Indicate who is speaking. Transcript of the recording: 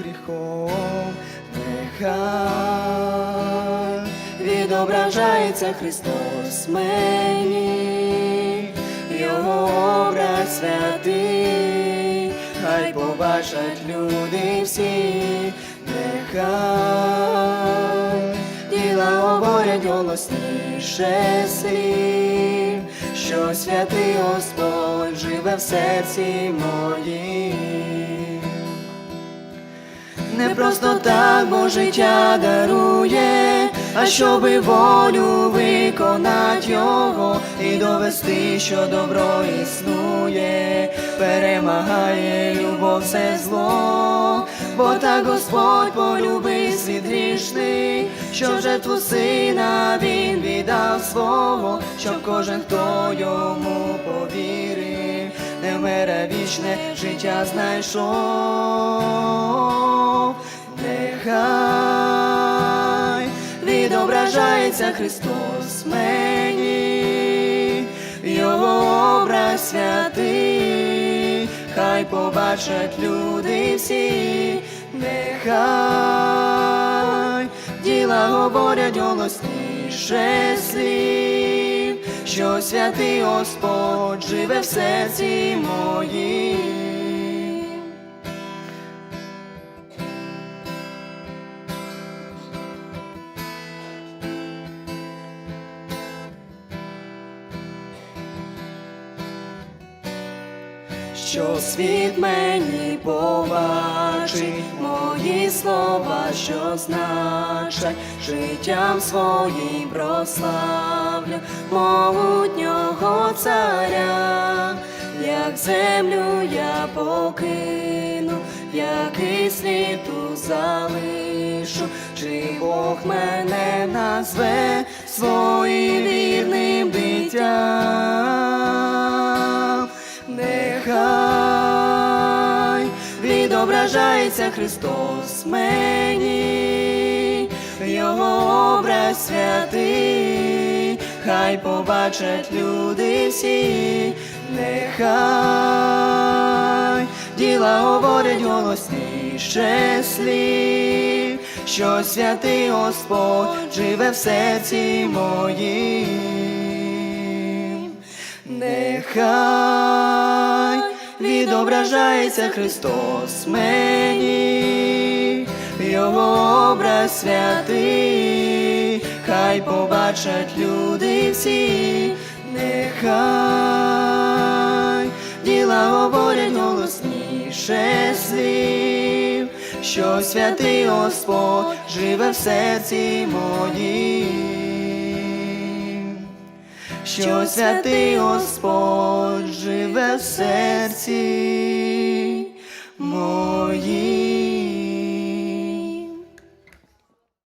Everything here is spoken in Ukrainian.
Speaker 1: гріхом, нехай відображається Христос мені, Його образ святий, хай побачать люди всі, нехай діла говорять голосніше слів, що святий Господь живе в серці моїм. Не просто так Бо життя дарує, а щоби волю виконать його і довести, що добро існує, перемагає любов все зло, бо так Господь полюбив світ грішний, що в жертву сина він віддав свого, щоб кожен, хто йому повірив, не вмере вічне життя знайшов, нехай відображається Христос мені, Його образ святий, хай побачать люди всі, нехай діла говорять голосніше слів, що святий Господь живе в серці моїм. Що світ мені побачить, мої слова, що значать, життям своїм прославлю могутнього царя, як землю я покину, який світу залишу, чи Бог мене назве своїм вірним відображається Христос мені, Його образ святий, хай побачать люди всі, нехай діла говорять голосніше слів, що святий Господь живе в серці моїм. Нехай відображається Христос мені, Його образ святий, хай побачать люди всі, нехай діла говорять голосніше слів, що святий Господь живе в серці моїм що святий Господь живе в серці моїм.